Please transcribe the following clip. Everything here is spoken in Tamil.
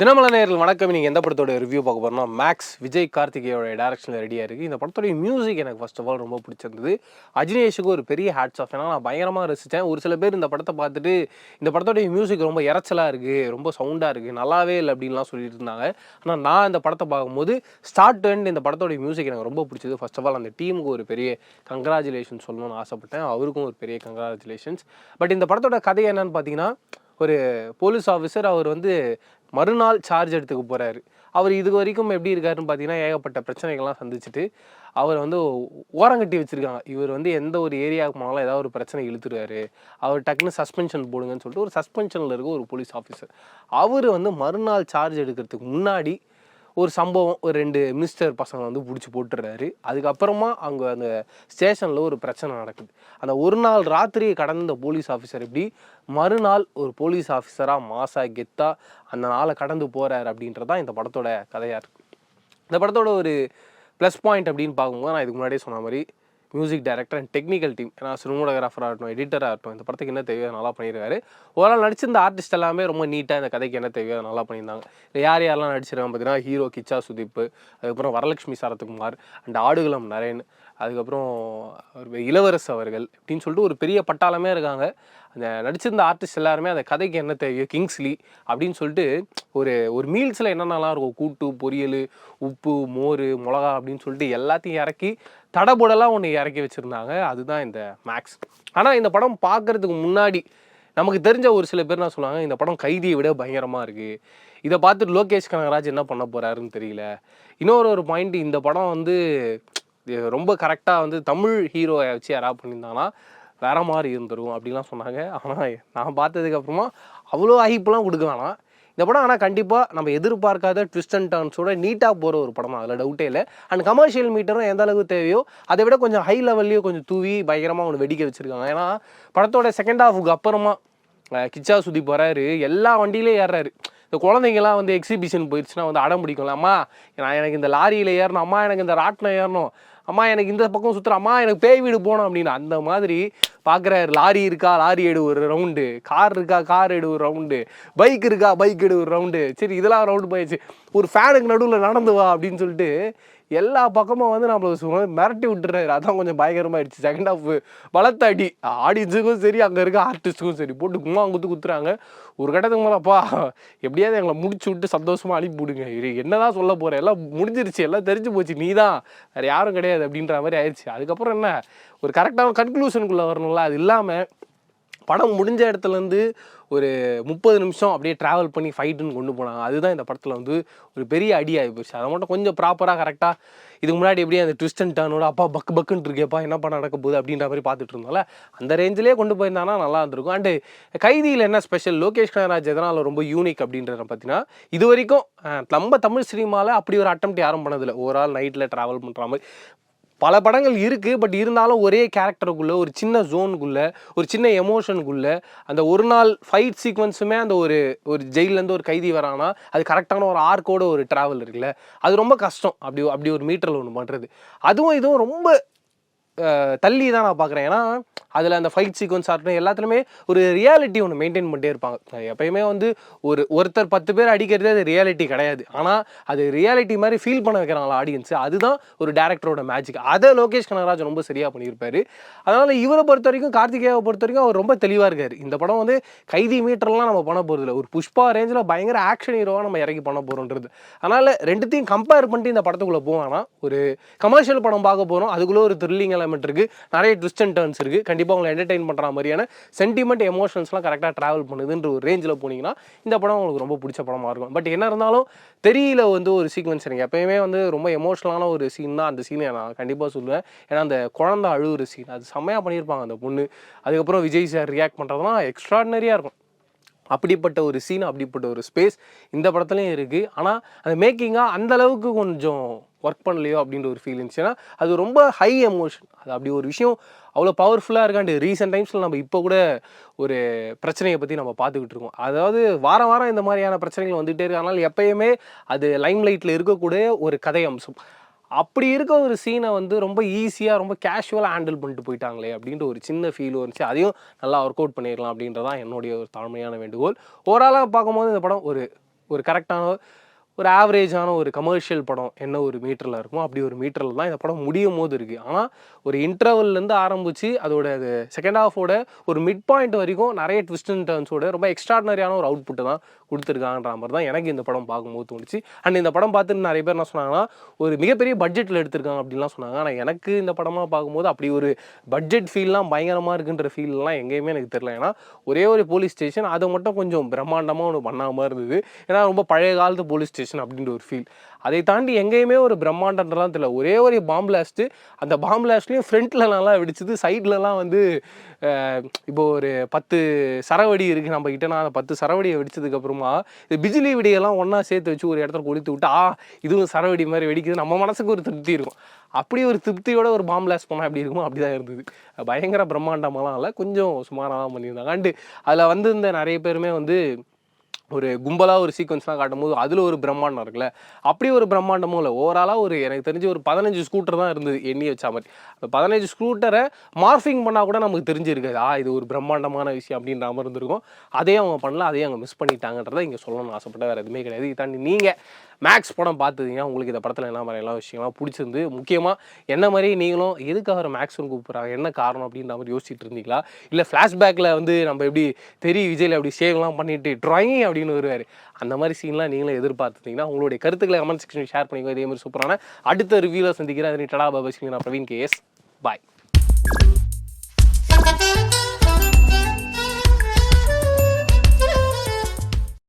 தினமல நேரில் வணக்கம். நீங்கள் எந்த படத்தோட ரிவ்யூ பார்க்க போறோம்னா மேக்ஸ் விஜய் கார்த்திகேயோட டேரக்ஷனில் ரெடியாக இருக்குது இந்த படத்தோடைய மியூசிக் எனக்கு ஃபர்ஸ்ட் ஆஃப் ஆல் ரொம்ப பிடிச்சிருந்தது. அஜினேஷுக்கு ஒரு பெரிய ஹேட்ஸ் ஆஃப் ஏன்னா நான் பயங்கரமாக ரசித்தேன் ஒரு சில பேர் இந்த படத்தை பார்த்துட்டு இந்த படத்தோடைய மியூசிக் ரொம்ப இறைச்சலாக இருக்குது ரொம்ப சவுண்டாக இருக்குது நல்லாவே இல்லை அப்படின்லாம் சொல்லிட்டு இருந்தாங்க. ஆனால் நான் இந்த படத்தை பார்க்கும்போது ஸ்டார்ட் டு இந்த படத்தோட மியூசிக் எனக்கு ரொம்ப பிடிச்சது. ஃபர்ஸ்ட் ஆஃப் ஆல் அந்த டீமுக்கு ஒரு பெரிய கங்க்ராச்சுலேஷன் சொல்லணும்னு ஆசைப்பட்டேன். அவருக்கும் ஒரு பெரிய கங்க்ராச்சுலேஷன்ஸ் பட் இந்த படத்தோட கதை என்னன்னு பார்த்தீங்கன்னா ஒரு போலீஸ் ஆஃபீஸர் அவர் வந்து மறுநாள் சார்ஜ் எடுத்துக்க போகிறாரு அவர் இது வரைக்கும் எப்படி இருக்காருன்னு பார்த்தீங்கன்னா ஏகப்பட்ட பிரச்சனைகள்லாம் சந்திச்சுட்டு அவர் வந்து ஓரங்கட்டி வச்சுருக்காங்க. இவர் வந்து எந்த ஒரு ஏரியாவுக்கு போனாலும் ஏதாவது ஒரு பிரச்சனை இழுத்துருவார். அவர் டக்குன்னு சஸ்பென்ஷன் போடுங்கன்னு சொல்லிட்டு ஒரு சஸ்பென்ஷனில் இருக்க ஒரு போலீஸ் ஆஃபீஸர் அவர் வந்து மறுநாள் சார்ஜ் எடுக்கிறதுக்கு முன்னாடி ஒரு சம்பவம் ஒரு ரெண்டு மினிஸ்டர் பசங்களை வந்து பிடிச்சி போட்டுடுறாரு. அதுக்கப்புறமா அங்கே அந்த ஸ்டேஷனில் ஒரு பிரச்சனை நடக்குது. அந்த ஒரு நாள் ராத்திரியை கடந்த போலீஸ் ஆஃபீஸர் எப்படி மறுநாள் ஒரு போலீஸ் ஆஃபீஸராக மாசா கெத்தா அந்த நாளை கடந்து போகிறார் அப்படின்றது தான் இந்த படத்தோட கதையாக இருக்குது இந்த படத்தோட ஒரு ப்ளஸ் பாயிண்ட் அப்படின்னு பார்க்கும்போது நான் இதுக்கு முன்னாடியே சொன்ன மாதிரி music director and technical team ஏன்னா சினிமோடோகிராஃபராக இருக்கட்டும் எடிட்டராக இருக்கட்டும் இந்த படத்துக்கு என்ன தேவையோ நல்லா பண்ணியிருக்காரு ஓவரால் நடிச்சிருந்த ஆர்டிஸ்ட் எல்லாமே ரொம்ப நீட்டாக இந்த கதைக்கு என்ன தேவையோ நல்லா பண்ணியிருந்தாங்க. இல்லை யார் யாரெல்லாம் நடிச்சிருக்காங்க பார்த்தீங்கன்னா ஹீரோ கிச்சா சுதீப் அதுக்கப்புறம் வரலட்சுமி சரத்குமார் அண்ட் ஆடுகளம் நரேன் அதுக்கப்புறம் ஒரு இளவரசு அவர்கள் இப்படின்னு சொல்லிட்டு ஒரு பெரிய பட்டாளமே இருக்காங்க. அந்த நடிச்சிருந்த ஆர்டிஸ்ட் எல்லாருமே அந்த கதைக்கு என்ன தேவையோ கிங்ஸ்லி அப்படின்னு சொல்லிட்டு ஒரு ஒரு மீல்ஸில் என்னென்னலாம் இருக்கும்? கூட்டு பொரியல் உப்பு மோர் மிளகா அப்படின்னு சொல்லிட்டு எல்லாத்தையும் இறக்கி தடபுடலாம் ஒன்று இறக்கி வச்சுருந்தாங்க. அதுதான் இந்த மேக்ஸ் ஆனால் இந்த படம் பார்க்கறதுக்கு முன்னாடி நமக்கு தெரிஞ்ச ஒரு சில பேர் நான் சொல்லுவாங்க? இந்த படம் கைதியை விட பயங்கரமாக இருக்குது இதை பார்த்துட்டு லோகேஷ் கனகராஜ் என்ன பண்ண போகிறாருன்னு தெரியல. இன்னொரு ஒரு பாயிண்ட் இந்த படம் வந்து ரொம்ப கரெக்டாக வந்து தமிழ் ஹீரோவை வச்சு யாராவது பண்ணியிருந்தாங்கன்னா வேற மாதிரி இருந்துடும் அப்படிலாம் சொன்னாங்க. ஆனால் நான் பார்த்ததுக்கப்புறமா அவ்வளோ ஹைப்லாம் கொடுக்க வேணாம். இந்த படம் ஆனால் கண்டிப்பாக நம்ம எதிர்பார்க்காத ட்விஸ்ட் அண்ட் டர்ன்ஸோட நீட்டாக போகிற ஒரு படம் தான் அதில் டவுட்டே இல்லை. அண்ட் கமர்ஷியல் மீட்டரும் எந்த அளவுக்கு தேவையோ அதை விட கொஞ்சம் ஹை லெவல்லையும் கொஞ்சம் தூவி பயங்கரமாக ஒன்று வெடிக்க வச்சுருக்காங்க. ஏன்னா படத்தோட செகண்ட் ஹாஃபுக்கு அப்புறமா கிச்சா சுதி போகிறாரு எல்லா வண்டியிலையும் ஏறுறாரு. இந்த குழந்தைங்கலாம் வந்து எக்ஸிபிஷன் போயிடுச்சுன்னா வந்து அடம் பிடிக்கும்ல. அம்மா நான் எனக்கு இந்த லாரியில் ஏறணும் அம்மா எனக்கு இந்த ராட்டினம் ஏறணும் அம்மா எனக்கு இந்த பக்கம் சுற்றுற அம்மா எனக்கு பேய் வீடு போகணும் அப்படின்னு அந்த மாதிரி பார்க்குற லாரி இருக்கா? லாரி எடு ஒரு ரவுண்டு கார் இருக்கா? கார் எடு ஒரு ரவுண்டு பைக் இருக்கா? பைக் எடு ஒரு ரவுண்டு சரி இதெல்லாம் ரவுண்டு போயிடுச்சு ஒரு ஃபேனுக்கு நடுவில் நடந்து வா அப்படின்னு சொல்லிட்டு எல்லா பக்கமும் வந்து நம்மள சும்மா மிரட்டி விட்டுறாரு. அதான் கொஞ்சம் பயங்கரமாயிடுச்சு. செகண்ட் ஹாஃப் பலத்த அடி. ஆடியன்ஸுக்கும் சரி அங்கே இருக்க ஆர்டிஸ்ட்டுக்கும் சரி. போட்டு கும்மா குத்து குத்துறாங்க. ஒரு கட்டத்துக்கு மேலப்பா எப்படியாவது எங்களை முடிச்சு விட்டு சந்தோஷமாக அனுப்பி விடுங்க. இது என்னதான் சொல்ல போகிறேன் எல்லாம் முடிஞ்சிருச்சு. எல்லாம் தெரிஞ்சு போச்சு. நீ தான். வேறு யாரும் கிடையாது. அப்படின்ற மாதிரி ஆயிடுச்சு. அதுக்கப்புறம் என்ன? ஒரு கரெக்டான கன்க்ளூஷனுக்குள்ளே வரணும்ல. அது இல்லாமல் படம் முடிஞ்ச இடத்துலேருந்து ஒரு முப்பது நிமிஷம் அப்படியே ட்ராவல் பண்ணி ஃபைட்டுன்னு கொண்டு போனாங்க. அதுதான் இந்த படத்தில் வந்து ஒரு பெரிய அடி போச்சு. அதை மட்டும் கொஞ்சம் ப்ராப்பராக கரெக்டாக இதுக்கு முன்னாடி எப்படியே அந்த ட்விஸ்ட் அண்ட் டர்னோட அப்பா பக்கு பக்குன்னு இருக்கேப்பா என்ன பண்ண நடக்க போகுது அப்படின்ற மாதிரி பார்த்துட்டு இருந்தோம்ல அந்த ரேஞ்சிலே கொண்டு போயிருந்தானா நல்லா இருந்திருக்கும். அண்டு கைதியில் என்ன ஸ்பெஷல் லோகேஷ் கனராஜ் எதனால் ரொம்ப யூனிக் அப்படின்றத பார்த்தீங்கன்னா இது வரைக்கும் நம்ம தமிழ் சினிமாவில் அப்படி ஒரு அட்டம் யாரும் பண்ணதில்லை. ஓவரால் நைட்டில் ட்ராவல் பண்ணுற மாதிரி. பல படங்கள் இருக்குது பட் இருந்தாலும் ஒரே கேரக்டருக்குள்ளே ஒரு சின்ன ஜோனுக்குள்ளே ஒரு சின்ன எமோஷனுக்குள்ளே அந்த ஒரு நாள் ஃபைட் சீக்வன்ஸுமே அந்த ஒரு ஒரு ஜெயிலேருந்து ஒரு கைதி வரானா அது கரெக்டான ஒரு ஆர்க்கோட ஒரு ட்ராவல் இருக்குல்ல அது ரொம்ப கஷ்டம். அப்படி அப்படி ஒரு மீட்டரில் ஒன்று பண்ணுறது அதுவும் இதுவும் ரொம்ப தள்ளி தான் நான் பார்க்குறேன் ஏன்னா அதில் அந்த ஃபைட் சீக்வன்ஸ் ஆகட்டும் எல்லாத்துலேயுமே ஒரு ரியாலிட்டி ஒன்று மெயின்டைன் பண்ணிட்டே இருப்பாங்க. எப்பயுமே வந்து ஒரு ஒருத்தர் பத்து பேர் அடிக்கிறது அது ரியாலிட்டி கிடையாது. ஆனால் அது ரியாலிட்டி மாதிரி ஃபீல் பண்ண வைக்கிறாங்களா ஆடியன்ஸ் அதுதான் ஒரு டேரக்டரோட மேஜிக் அதை லோகேஷ் கனகராஜ் ரொம்ப சரியாக பண்ணியிருப்பார். அதனால் இவரை பொறுத்த வரைக்கும் கார்த்திகேயாவை பொறுத்த வரைக்கும் அவர் ரொம்ப தெளிவாக இருக்கார். இந்த படம் வந்து கைதி மீட்டர்லாம் நம்ம பண்ண போகிறதில்ல ஒரு புஷ்பா ரேஞ்சில் பயங்கர ஆக்ஷன் ஹீரோவாக நம்ம இறக்கி பண்ண போகிறோன்றது அதனால் ரெண்டுத்தையும் கம்பேர் பண்ணிட்டு இந்த படத்துக்குள்ளே போவானா ஒரு கமர்ஷியல் படம் பார்க்க போகிறோம் அதுக்குள்ளே ஒரு த்ரில்லிங் எலமெண்ட் இருக்குது நிறைய ட்விஸ்ட் அண்ட் டர்ன்ஸ் இருக்குது கண்டிப்பாக உங்களை என்டர்டைன் பண்ணுற மாதிரியான சென்டிமெண்ட் எமோஷன்ஸ்லாம் கரெக்டாக ட்ராவல் பண்ணுதுன்ற ஒரு ரேஞ்சில் போனீங்கன்னா இந்த படம் உங்களுக்கு ரொம்ப பிடிச்ச படமாக இருக்கும். பட் என்ன இருந்தாலும் தெரியல வந்து ஒரு சீக்வன்ஸ் எனக்கு. எப்பயுமே வந்து ரொம்ப எமோஷனலான ஒரு சீன் தான் அந்த சீனை நான் கண்டிப்பாக சொல்லுவேன். ஏன்னா அந்த குழந்தை அழுகிற சீன் அது செம்மையாக பண்ணியிருப்பாங்க அந்த பொண்ணு. அதுக்கப்புறம் விஜய் சார் ரியாக்ட் பண்ணுறதுலாம் எக்ஸ்ட்ராடினரியாக இருக்கும். அப்படிப்பட்ட ஒரு சீன் அப்படிப்பட்ட ஒரு ஸ்பேஸ் இந்த படத்துலையும் இருக்குது ஆனால் அந்த மேக்கிங்காக அந்தளவுக்கு கொஞ்சம் ஒர்க் பண்ணலையோ அப்படின்ற ஒரு ஃபீல் இருந்துச்சுன்னா அது ரொம்ப ஹை எமோஷன் அது அப்படி ஒரு விஷயம் அவ்வளோ பவர்ஃபுல்லாக இருக்காண்டு ரீசெண்ட் டைம்ஸில் நம்ம இப்போ கூட ஒரு பிரச்சனையை பற்றி நம்ம பார்த்துக்கிட்டு இருக்கோம். அதாவது வாரம் வாரம் இந்த மாதிரியான பிரச்சனைகள் வந்துகிட்டே இருக்கு. ஆனால் எப்பயுமே அது லைம் லைட்டில் இருக்கக்கூடிய ஒரு கதை அம்சம். அப்படி இருக்க ஒரு சீனை வந்து ரொம்ப ஈஸியாக ரொம்ப கேஷுவலாக ஹேண்டில் பண்ணிட்டு போயிட்டாங்களே அப்படின்ற ஒரு சின்ன ஃபீல் வந்துச்சு அதையும் நல்லா ஒர்க் அவுட் பண்ணிடலாம் அப்படின்றதான் என்னுடைய ஒரு தாழ்மையான வேண்டுகோள். ஓவராலாக பார்க்கும்போது இந்த படம் ஒரு ஒரு கரெக்டான ஒரு ஆவரேஜான ஒரு கமர்ஷியல் படம் என்ன ஒரு மீட்டரில் இருக்குமோ அப்படி ஒரு மீட்டரில் தான் இந்த படம் முடியும் போது இருக்குது ஆனால் ஒரு இன்டர்வல்லேருந்து ஆரம்பித்து அதோட அது செகண்ட் ஹாஃபோட ஒரு மிட் பாயிண்ட் வரைக்கும் நிறைய ட்விஸ்ட் அண்ட் டர்ன்ஸோட ரொம்ப எக்ஸ்ட்ராடனரியான ஒரு அவுட்புட்டு தான் கொடுத்துருக்காங்கன்ற மாதிரி தான் எனக்கு இந்த படம் பார்க்கும்போது தோணுச்சு. அண்ட் இந்த படம் பார்த்துட்டு நிறைய பேர் என்ன சொன்னாங்கன்னா ஒரு மிகப்பெரிய பட்ஜெட்டில் எடுத்திருக்காங்க அப்படின்லாம் சொன்னாங்க. ஆனால் எனக்கு இந்த படமாக பார்க்கும்போது அப்படி ஒரு பட்ஜெட் ஃபீல்லாம் பயங்கரமாக இருக்குன்ற ஃபீல்லாம் எங்கேயுமே எனக்கு தெரியல. ஏன்னா ஒரே ஒரு போலீஸ் ஸ்டேஷன் அதை மட்டும் கொஞ்சம் பிரம்மாண்டமாக ஒன்று பண்ணாமல் இருந்தது. ஏன்னா ரொம்ப பழைய காலத்து போலீஸ் ஸ்டேஷன் அப்படின்ற ஒரு ஃபீல் அதை தாண்டி எங்கேயுமே ஒரு பிரம்மாண்டன்றலாம் தெரியல. ஒரே ஒரு பாம்பிளாஸ்ட்டு அந்த பாம் பிளாஸ்ட்லேயும் நல்லா வெடிச்சது. சைட்லலாம் வந்து இப்போ ஒரு பத்து சரவடி இருக்குது நம்ம கிட்ட நான் அந்த பத்து சரவடியை வெடிச்சதுக்கப்புறமா இந்த பிஜிலி வெடியெல்லாம் ஒன்றா சேர்த்து வச்சு ஒரு இடத்துல கொளுத்து விட்டு ஆ இதுவும் சரவடி மாதிரி வெடிக்குது. நம்ம மனசுக்கு ஒரு திருப்தி இருக்கும். அப்படி ஒரு திருப்தியோட ஒரு பாம் போனால் பண்ணால் எப்படி இருக்குமோ அப்படி தான் இருந்தது. பயங்கர பிரம்மாண்டமெல்லாம் இல்லை. கொஞ்சம் சுமாராக தான் பண்ணியிருந்தாங்க. அண்டு அதில் வந்திருந்த நிறைய பேருமே வந்து ஒரு கும்பலாக ஒரு சீக்வன்ஸ்லாம் காட்டும்போது அதில் ஒரு பிரம்மாண்டம் இருக்குல்ல? அப்படி ஒரு பிரம்மாண்டமும் இல்லை. ஓவராலாக ஒரு எனக்கு தெரிஞ்சு ஒரு பதினஞ்சு ஸ்கூட்டர் தான் இருந்தது எண்ணி வச்சா மாதிரி. அந்த பதினஞ்சு ஸ்கூட்டரை மார்ஃபிங் பண்ணால் கூட நமக்கு தெரிஞ்சிருக்காது ஆ இது ஒரு பிரம்மாண்டமான விஷயம் அப்படின்ற மாதிரி இருந்திருக்கும். அதே அவங்க பண்ணல அதே அவங்க மிஸ் பண்ணிட்டாங்கன்றதை இங்கே சொல்லணும்னு ஆசைப்பட்ட வேறு எதுவுமே கிடையாது. இது தாண்டி நீங்கள் மேக்ஸ் படம் பார்த்தீங்க உங்களுக்கு இந்த படத்தில் என்ன மாதிரி எல்லா விஷயம்லாம் பிடிச்சிருந்து முக்கியமாக என்ன மாதிரி நீங்களும் எதுக்காக ஒரு மேக்ஸ்னு கூப்பிட்றாங்க? என்ன காரணம் அப்படின்ற மாதிரி யோசிச்சுட்டு இருந்தீங்களா? இல்லை ஃப்ளாஷ்பேக்கில் வந்து நம்ம எப்படி தெரிய விஜயில் அப்படி சேவ்லாம் பண்ணிட்டு ட்ராயிங் அப்படின்னு வருவார். அந்த மாதிரி சீன்லாம் நீங்களும் எதிர்பார்த்துருந்தீங்கன்னா உங்களுடைய கருத்துக்களை கமெண்ட் செக்ஷன் ஷேர் பண்ணிக்கோ. இதே மாதிரி சூப்பரான அடுத்த ரிவியூவில் சந்திக்கிறேன். அது டடா பாபா நான் பிரவீன் கேஎஸ் பாய்